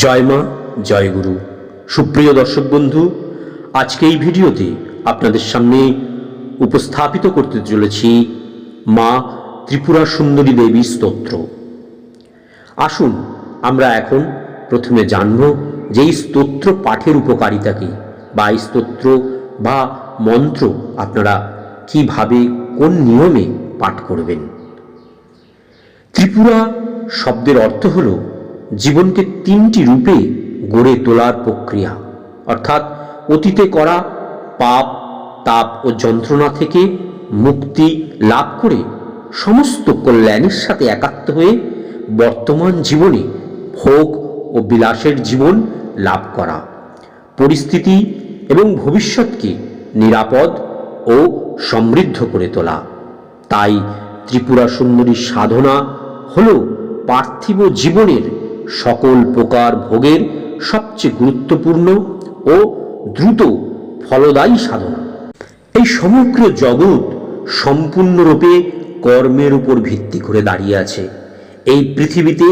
জয় মা, জয় গুরু। সুপ্রিয় দর্শক বন্ধু, আজকে এই ভিডিওতে আপনাদের সামনে উপস্থাপিত করতে চলেছি মা ত্রিপুরা সুন্দরী দেবীর স্তোত্র। আসুন, আমরা এখন প্রথমে জানব যে এই স্তোত্র পাঠের উপকারিতা কী বা এই স্তোত্র বা মন্ত্র আপনারা কীভাবে, কোন নিয়মে পাঠ করবেন। ত্রিপুরা শব্দের অর্থ হল জীবনকে তিনটি রূপে গড়ে তোলার প্রক্রিয়া। অর্থাৎ অতীতে করা পাপ, তাপ ও যন্ত্রণা থেকে মুক্তি লাভ করে সমস্ত কল্যাণের সাথে একাত্ম হয়ে বর্তমান জীবনে ভোগ ও বিলাসের জীবন লাভ করা। পরিস্থিতি এবং ভবিষ্যৎকে নিরাপদ ও সমৃদ্ধ করে তোলা। তাই ত্রিপুরা সুন্দরীর সাধনা হল পার্থিব জীবনের সকল প্রকার ভোগের সবচেয়ে গুরুত্বপূর্ণ ও দ্রুত ফলদায়ী সাধনা। এই সমগ্র জগৎ সম্পূর্ণরূপে কর্মের উপর ভিত্তি করে দাঁড়িয়ে আছে। এই পৃথিবীতে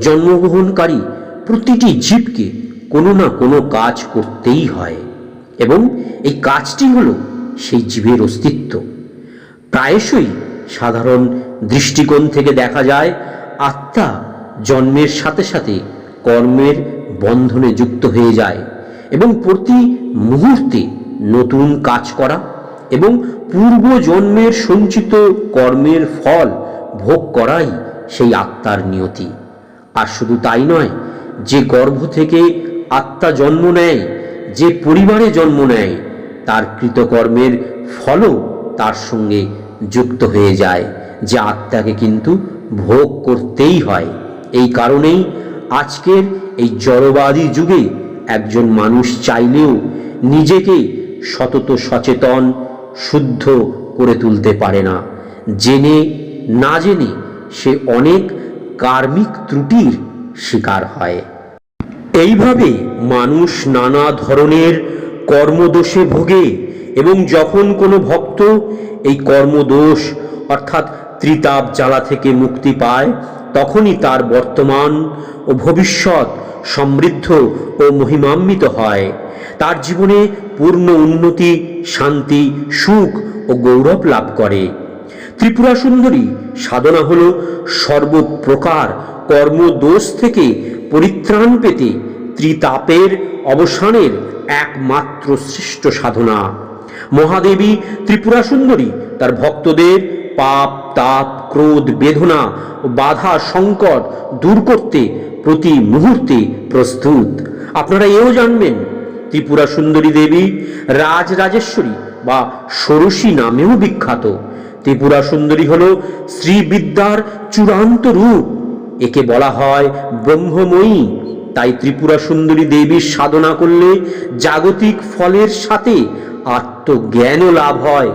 জন্মগ্রহণকারী প্রতিটি জীবকে কোনো না কোনো কাজ করতেই হয় এবং এই কাজটি হলো সেই জীবের অস্তিত্ব। প্রায়শই সাধারণ দৃষ্টিকোণ থেকে দেখা যায়, আত্মা জন্মের সাথে সাথে কর্মের বন্ধনে যুক্ত হয়ে যায় এবং প্রতি মুহূর্তে নতুন কাজ করা এবং পূর্ব জন্মের সঞ্চিত কর্মের ফল ভোগ করাই সেই আত্মার নিয়তি। আর শুধু তাই নয়, যে গর্ভ থেকে আত্মা জন্ম নেয়, যে পরিবারে জন্ম নেয়, তার কৃতকর্মের ফলও তার সঙ্গে যুক্ত হয়ে যায়, যে আত্মাকে কিন্তু ভোগ করতেই হয়। এই কারণেই আজকের এই জড়বাদী যুগে একজন মানুষ চাইলেও নিজেকে সতত সচেতন, শুদ্ধ করে তুলতে পারে না। জেনে না জেনে সে অনেক কার্মিক ত্রুটির শিকার হয়। এইভাবে মানুষ নানা ধরনের কর্মদোষে ভোগে এবং যখন কোনো ভক্ত এই কর্মদোষ অর্থাৎ ত্রিতাপ, জ্বালা থেকে মুক্তি পায় তখনই তার বর্তমান ও ভবিষ্যৎ সমৃদ্ধ ও মহিমান্বিত হয়। তার জীবনে পূর্ণ উন্নতি, শান্তি, সুখ ও গৌরব লাভ করে। ত্রিপুরা সুন্দরী সাধনা হল সর্বপ্রকার কর্মদোষ থেকে পরিত্রাণ পেতে ত্রিতাপের অবসানের একমাত্র শ্রেষ্ঠ সাধনা। মহাদেবী ত্রিপুরা সুন্দরী, তার ভক্তদের পাপ, তাপ, ক্রোধ, বেদনা ও বাধা, সংকট দূর করতে প্রতি মুহূর্তে প্রস্তুত। আপনারা এও জানবেন, ত্রিপুরা সুন্দরী দেবী রাজরাজেশ্বরী বা ষোড়শী নামেও বিখ্যাত। ত্রিপুরা সুন্দরী হল শ্রীবিদ্যার চূড়ান্ত রূপ। একে বলা হয় ব্রহ্মময়ী। তাই ত্রিপুরা সুন্দরী দেবীর সাধনা করলে জাগতিক ফলের সাথে আত্মজ্ঞানও লাভ হয়।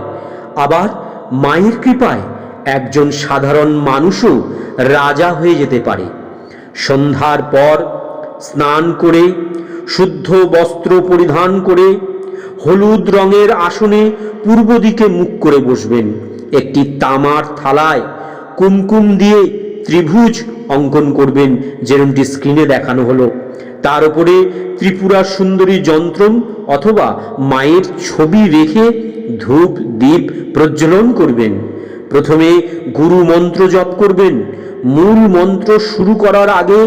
আবার মায়ের কৃপায় একজন সাধারণ মানুষও রাজা হয়ে যেতে পারে। সন্ধ্যার পর স্নান করে, শুদ্ধ বস্ত্র পরিধান করে, হলুদ রঙের আসনে পূর্ব দিকে মুখ করে বসবেন। একটি তামার থালায় কুমকুম দিয়ে ত্রিভুজ অঙ্কন করবেন, যেরমটি স্ক্রিনে দেখানো হলো। তার উপরে ত্রিপুরা সুন্দরী যন্ত্রম অথবা মায়ের ছবি রেখে ধূপ দ্বীপ প্রজ্বলন করবেন। প্রথমে গুরু মন্ত্র জপ করবেন। মূল মন্ত্র শুরু করার আগে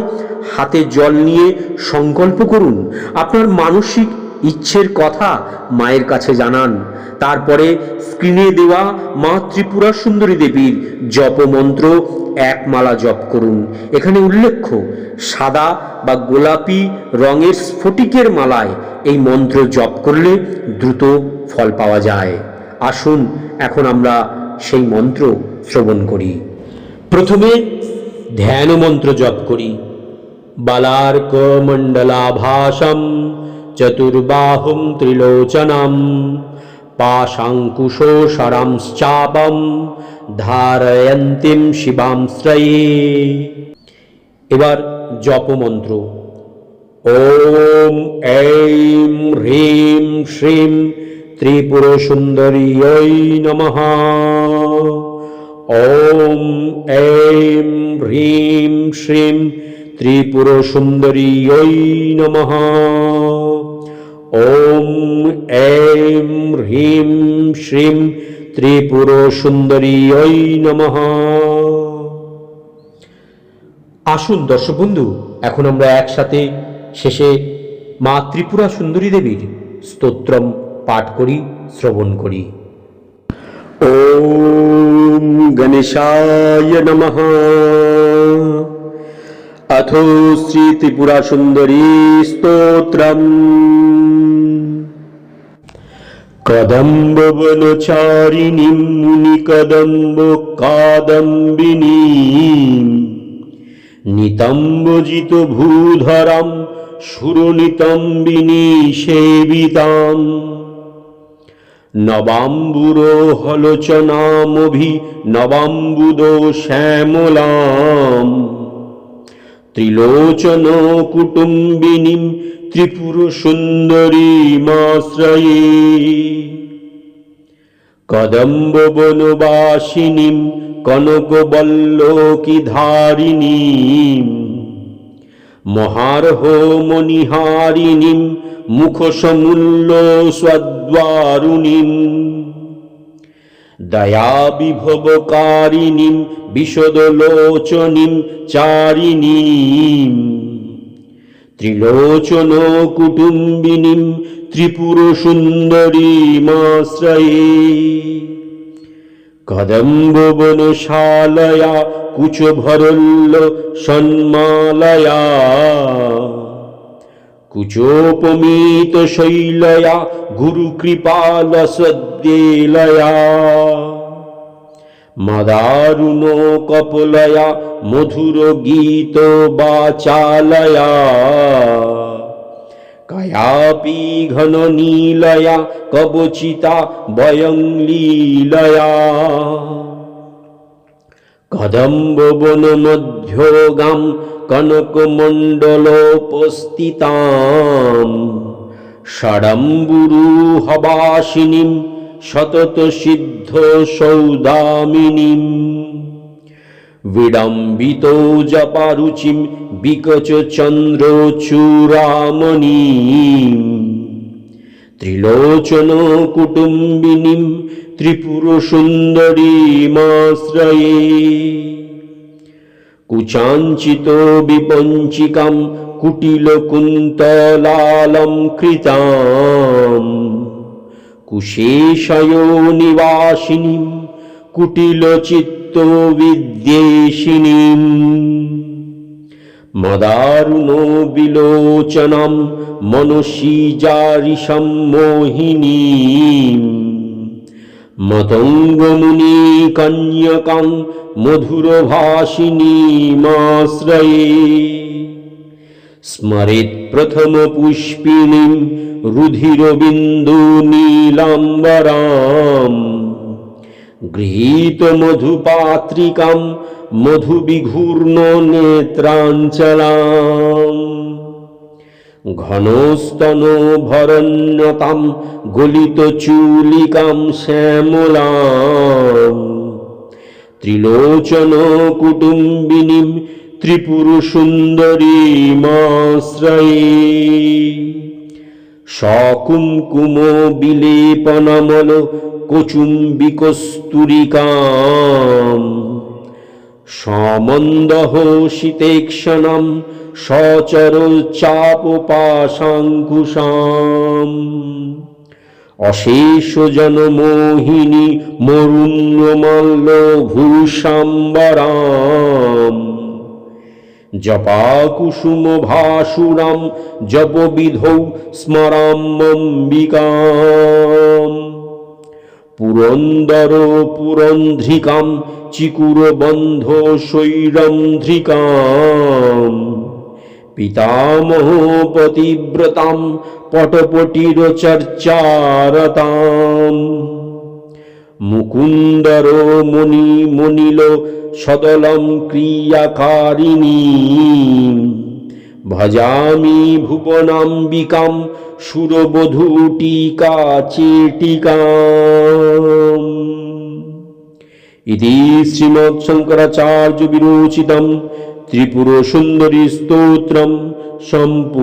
হাতে জল নিয়ে সংকল্প করুন। আপনার মানসিক ইচ্ছের কথা মায়ের কাছে জানান। তারপরে স্ক্রিনে দেওয়া মা ত্রিপুরা সুন্দরী দেবীর জপ মন্ত্র এক মালা জপ করুন। এখানে উল্লেখ্য, সাদা বা গোলাপি রঙের স্ফটিকের মালায় এই মন্ত্র জপ করলে দ্রুত ফল পাওয়া যায়। আসুন, এখন আমরা সেই মন্ত্র শ্রবণ করি। প্রথমে ধ্যান মন্ত্র জপ করি। বালার্ক মণ্ডলাভাসম চতুর্বাহুম ত্রিলোচনম। পাশাঙ্কুশো शरांश्चापं ধারয়ন্তিম শিবামশ্রয়ে এবার জপমন্ত্র। ওম ঐম হ্রীম শ্রীম ত্রিপুর সুন্দরী নম। ওম ঐম হ্রীম শ্রীম ত্রিপুর সুন্দরী নম। ওম এম হ্রিম শ্রীম ত্রিপুর সুন্দরী ঐ নম। আসুন দর্শক বন্ধু, এখন আমরা একসাথে শেষে মা ত্রিপুরা সুন্দরী দেবীর স্তোত্রম পাঠ করি, শ্রবণ করি। ॐ गणेशाय नमः अथो श्रीत्रिपुरासुन्दरी স্তোত্রম। कदम्बवनचारिणीं मुनिकदम्ब कादम्बिनीं नितम्बजित भूधरां सुरनितम्बिनी सेविताम् নবাম্বুরো হলোচনামভি নবাম্বুদো শ্যামলাম ত্রিলোচন কুটুম্বিনীম ত্রিপুর সুন্দরীমাশ্রয়ে কদম্ব বনবাসিনীম কনকবল্লকি ধারিণীম মহার্হ মণিহারিণীম মুখসমূল্য স্বদ্বারুণীম দয়াবিভবকারিণীম বিশদলোচনীম চারিণীম। ত্রিলোচন কুটুম্বিনীম ত্রিপুর সুন্দরীমাশ্রয়ে কদম্ব বনশালয়া কুচভরল্য সন্মালয়া। কুচোপমিত শৈলয়া গুরু কৃপাল সদ্যেলয়া মদারুণ কপলয়া মধুর গীত বাচালয়া কায়াপি ঘন নীলয়া কবচিতা বয়ং লীলয়া কদম্ব বন মধ্যগাম কনকমণ্ডলোপস্থিতাম ষড়ম্বুরু হবাসিনীম সতত সিদ্ধ সৌদামিনীম। বিড়ম্বিত জপারুচিম বিকচ চন্দ্র চূড়ামণীম ত্রিলোচন কুটুম্বিনীম ত্রিপুর সুন্দরীমাশ্রয়ে কুচাঞ্চিত বিপঞ্চিকাম কুটিল কুন্তলালম কৃতাম কুশেশয় নিবাসিনীম কুটিল চিত্ত বিদ্যেশিনীম মদারুণ বিলোচনাম মনসী জারি সম্মোহিনীম মতঙ্গমুনি কন্যকাং মধুর ভাসিনীমাশ্রয়ে স্মরেৎ প্রথম পুষ্পিণীম রুধির বিন্দু নীলাম্বরাম গৃহীত মধুপাত্রিকাম মধুবিঘূর্ণ নেত্রাঞ্চলাম ঘনস্তন ভরণ্যতাম গলিত চুলিকাম শ্যামলাম। ত্রিলোচন কুটুম্বিনীম ত্রিপুর সুন্দরীমাশ্রয়ে সকুমকুম বিলেপনমল কচুম্বিকস্তুরিকাম। সমন্দহ শীতেক্ষণম সচর চাপপাশাঙ্কুশাম অশেষ জনমোহিনী মরুণ্যমাল্য ভূষাম্বরাম জপাকুসুম ভাসুরাম জপবিধৌ স্মরাম্বিকাম পুরন্দর পুরন্ধ্রিকাম চিকুর বন্ধ শৈরন্ধ্রিকাম পিতামহ পতিব্রতাম পটপটির চর্চারতাম মুকুন্দর মণি মনিল সদলম ক্রিয়াকারিণী। ভজামি ভুবনাম্বিকাম সুরবধূটিকা চেটিকাম। ইতি শ্রীমৎশঙ্করাচার্য বিরোচিতম ত্রিপুর সুন্দরী স্তোত্রম সম্পূর্ণম।